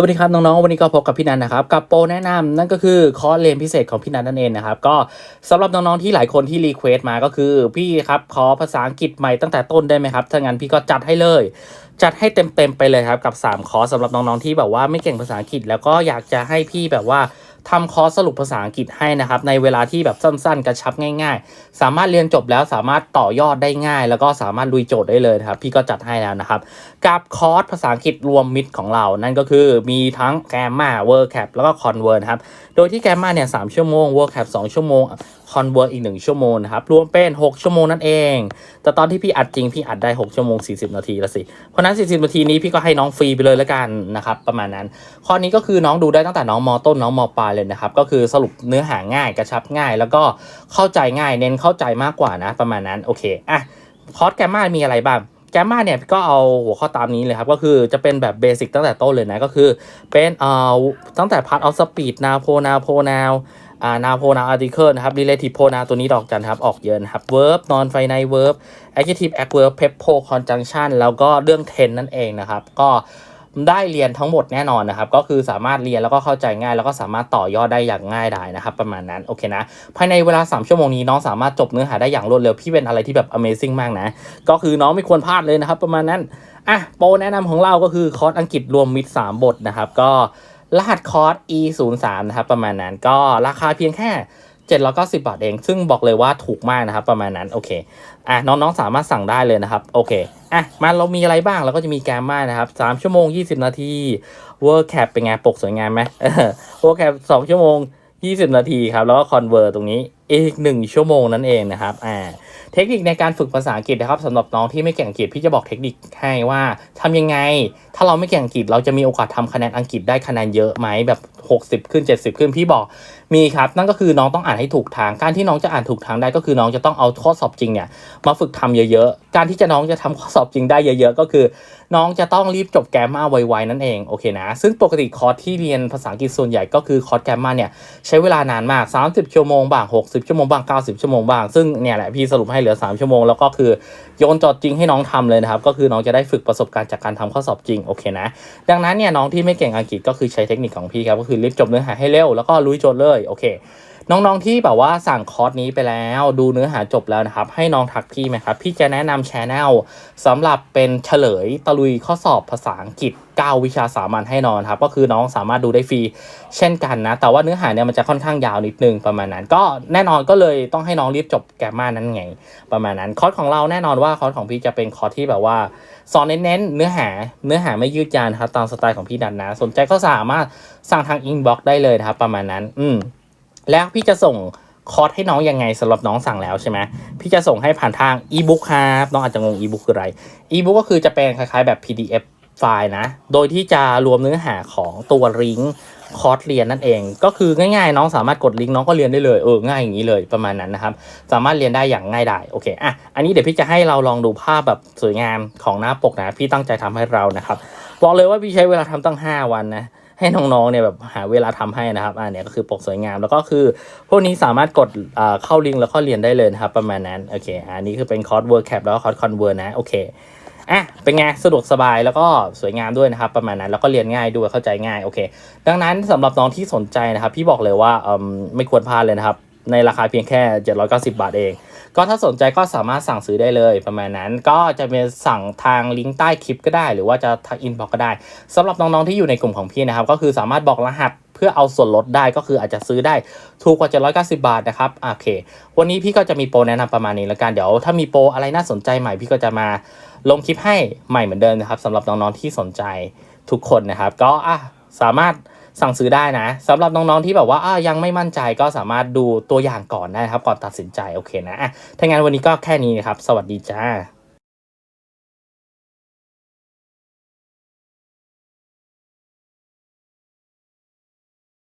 สวัสดีครับน้องๆ วันนี้ก็พบกับพี่นันนะครับกับโปรแนะนำนั่นก็คือคอร์สเรียนพิเศษของพี่นันนั่นเองนะครับก็สำหรับน้องๆที่หลายคนที่รีเควสต์มาก็คือพี่ครับขอภาษาอังกฤษใหม่ตั้งแต่ต้นได้ไหมครับถ้างั้นพี่ก็จัดให้เลย จัดให้เต็มๆไปเลยครับกับ 3 คอร์สสำหรับน้องๆที่แบบว่าไม่เก่งภาษาอังกฤษ แล้วก็อยากจะให้พี่แบบว่า ทำคอร์สสรุปภาษาอังกฤษให้นะครับในเวลาที่แบบสั้นๆ กระชับง่าย ๆ สามารถเรียนจบแล้วสามารถต่อยอดได้ง่าย แล้วก็สามารถลุยโจทย์ได้เลยครับพี่ก็จัดให้แล้วนะครับ กับคอร์สภาษาอังกฤษรวมมิตรของเรา นั่นก็คือมีทั้งแกรมมาเวอร์แคปแล้วก็คอนเวิร์ครับโดยที่แกรมมาเนี่ยสชั่วโมงเวอร์แคปสชั่วโมงคอนเวิร์อีก 1 ชั่วโมงนะครับ รวมเป็น 6 ชั่วโมงนั่นเอง แต่ตอนที่พี่อัดจริง พี่อัดได้ 6 ชั่วโมง 40 นาทีละสิ เพราะนั้น 40 นาทีนี้พี่ก็ให้น้องฟรีไปเลยแล้วกันนะครับ ประมาณนั้น ข้อนี้ก็คือน้องดูได้ตั้งแต่น้องมอต้นน้องมอปลายเลยนะครับ ก็คือสรุปเนื้อหาง่ายกระชับง่าย แล้วก็เข้าใจง่ายเน้นเข้าใจมากกว่านะ ประมาณนั้นโอเคอะคอร์สแกมมามีอะไรบ้างแกมมาเนี่ยก็เอาหัวข้อตามนี้เลยครับ ก็คือจะเป็นแบบเบสิกตั้งแต่ต้นเลยนะ ก็คือเป็นเอ่อตั้งแต่ part of speed now pro now pro now อ่า now pro now article นะครับ relative pro now ตัวนี้ดอกจันครับออกเยอะนะครับ verb non finite verb adjective adverb prepo conjunction แล้วก็เรื่อง tense นั่นเองนะครับ ก็ได้เรียนทั้งหมดแน่นอนนะครับ ก็คือสามารถเรียนแล้วก็เข้าใจง่าย แล้วก็สามารถต่อยอดได้อย่างง่ายดายนะครับ ประมาณนั้นโอเคนะ ภายในเวลา 3 ชั่วโมงนี้น้องสามารถจบเนื้อหาได้อย่างรวดเร็วพี่เป็นอะไรที่แบบ Amazing มากนะ ก็คือน้องไม่ควรพลาดเลยนะครับ ประมาณนั้นอะโปรแนะนำของเราก็คือคอร์สอังกฤษรวมมิตร3บทนะครับก็ รหัสคอร์ส e 0 3นะครับประมาณนั้นก็ราคาเพียงแค่790 บาทเอง ซึ่งบอกเลยว่าถูกมากนะครับ ประมาณนั้น โอเค อะ น้องๆ สามารถสั่งได้เลยนะครับ โอเค อะ มาเรามีอะไรบ้าง เราก็จะมีแกมมานะครับ 3 ชั่วโมง 20 นาทีเวอร์แคปเป็นไง ปกสวยงามไหมเวอร์แคป2ชั่วโมง 20 นาทีครับ แล้วก็คอนเวอร์ตรงนี้ อีก 1 ชั่วโมงนั่นเองนะครับ อ่า เทคนิคในการฝึกภาษาอังกฤษนะครับสำหรับน้องที่ไม่เก่งอังกฤษ พี่จะบอกเทคนิคให้ว่าทำยังไงถ้าเราไม่เก่งอังกฤษเราจะมีโอกาสทำคะแนนอังกฤษได้คะแนนเยอะไหมแบบ 60 ขึ้น 70 ขึ้นพี่บอกมีครับนั่นก็คือน้องต้องอ่านให้ถูกทาง การที่น้องจะอ่านถูกทางได้ก็คือน้องจะต้องเอาข้อสอบจริงเนี่ยมาฝึกทำเยอะๆ การที่จะน้องจะทำข้อสอบจริงได้เยอะๆ ก็คือ น้องจะต้องรีบจบแกมมาไวๆนั่นเองโอเคนะซึ่งปกติคอร์สที่เรียนภาษาอังกฤษส่วนใหญ่ก็คือคอร์สแกมมาเนี่ยใช้เวลานานมาก 30 ชั่วโมงบ้าง 60 ชั่วโมงบ้าง 90 ชั่วโมงบ้างซึ่งเนี่ยแหละพี่สรุปให้เหลือ 3 ชั่วโมงแล้วก็คือโยนจอดจริงให้น้องทำเลยนะครับก็คือน้องจะได้ฝึกประสบการณ์จากการทำข้อสอบจริงโอเคนะ ดังนั้นเนี่ยน้องที่ไม่เก่งอังกฤษก็คือใช้เทคนิคของพี่ครับก็คือรีบจบเนื้อหาให้เร็วแล้วก็ลุยโจทย์เลยโอเค น้องๆที่แบบว่าสั่งคอร์สนี้ไปแล้วดูเนื้อหาจบแล้วนะครับ ให้น้องทักพี่ไหมครับ พี่จะแนะนำชแนลสำหรับเป็นเฉลยตะลุยข้อสอบภาษาอังกฤษ 9 วิชาสามัญให้นอนครับ ก็คือน้องสามารถดูได้ฟรีเช่นกันนะ แต่ว่าเนื้อหาเนี่ยมันจะค่อนข้างยาวนิดนึงประมาณนั้น ก็แน่นอนก็เลยต้องให้น้องรีบจบแกมมานั้นไง ประมาณนั้นคอร์สของเราแน่นอนว่าคอร์สของพี่จะเป็นคอร์สที่แบบว่าสอนเน้นๆเนื้อหาเนื้อหาไม่ยืดยานครับตามสไตล์ของพี่ดันนะ สนใจก็สามารถสั่งทางอินบ็อกซ์ได้เลยนะครับประมาณนั้น อืม แล้วพี่จะส่งคอร์สให้น้องยังไงสำหรับน้องสั่งแล้วใช่ไหมพี่จะส่งให้ผ่านทางอีบุ๊กครับน้องอาจจะงงอีบุ๊กคืออะไรอีบุ๊กก็คือจะเป็นคล้ายๆแบบ PDF ไฟล์นะ โดยที่จะรวมเนื้อหาของตัวลิงก์คอร์สเรียนนั่นเอง ก็คือง่ายๆ น้องสามารถกดลิงก์น้องก็เรียนได้เลย เออ ง่ายอย่างนี้เลยประมาณนั้นนะครับ สามารถเรียนได้อย่างง่ายดาย โอเค อะ อันนี้เดี๋ยวพี่จะให้เราลองดูภาพแบบสวยงามของหน้าปกนะ พี่ตั้งใจทำให้เรานะครับ บอกเลยว่าพี่ใช้เวลาทำตั้ง 5 วันนะ ให้น้องๆเนี่ยแบบหาเวลาทำให้นะครับอันนี้ก็คือปกสวยงามแล้วก็คือ พวกนี้สามารถกดเข้าลิงก์แล้วก็เรียนได้เลยนะครับ ประมาณนั้นโอเคอันนี้คือเป็นคอร์สเวิร์กแคปแล้วก็คอร์สคอนเวิร์นะโอเคอะเป็นไงสะดวกสบายแล้วก็สวยงามด้วยนะครับ ประมาณนั้นแล้วก็เรียนง่ายด้วยเข้าใจง่ายโอเค ดังนั้นสำหรับน้องที่สนใจนะครับ พี่บอกเลยว่าไม่ควรพลาดเลยนะครับ ในราคาเพียงแค่ 790 บาทเอง ก็ถ้าสนใจก็สามารถสั่งซื้อได้เลยประมาณนั้น ก็จะเป็นสั่งทางลิงก์ใต้คลิปก็ได้ หรือว่าจะทักอินบ็อกก็ได้สำหรับน้องๆที่อยู่ในกลุ่มของพี่นะครับ ก็คือสามารถบอกรหัสเพื่อเอาส่วนลดได้ก็คืออาจจะซื้อได้ถูกกว่า 790 บาทนะครับโอเค วันนี้พี่ก็จะมีโปรแนะนำประมาณนี้แล้วกันเดี๋ยวถ้ามีโปรอะไรน่าสนใจใหม่พี่ก็จะมาลงคลิปให้ใหม่เหมือนเดิมนะครับสำหรับน้องๆที่สนใจทุกคนนะครับ ก็อะสามารถ สั่งซื้อได้นะสำหรับน้องๆที่แบบว่ายังไม่มั่นใจก็สามารถดูตัวอย่างก่อนได้ครับก่อนตัดสินใจโอเคนะอะถ้างั้นวันนี้ก็แค่นี้นะครับ สวัสดีจ้า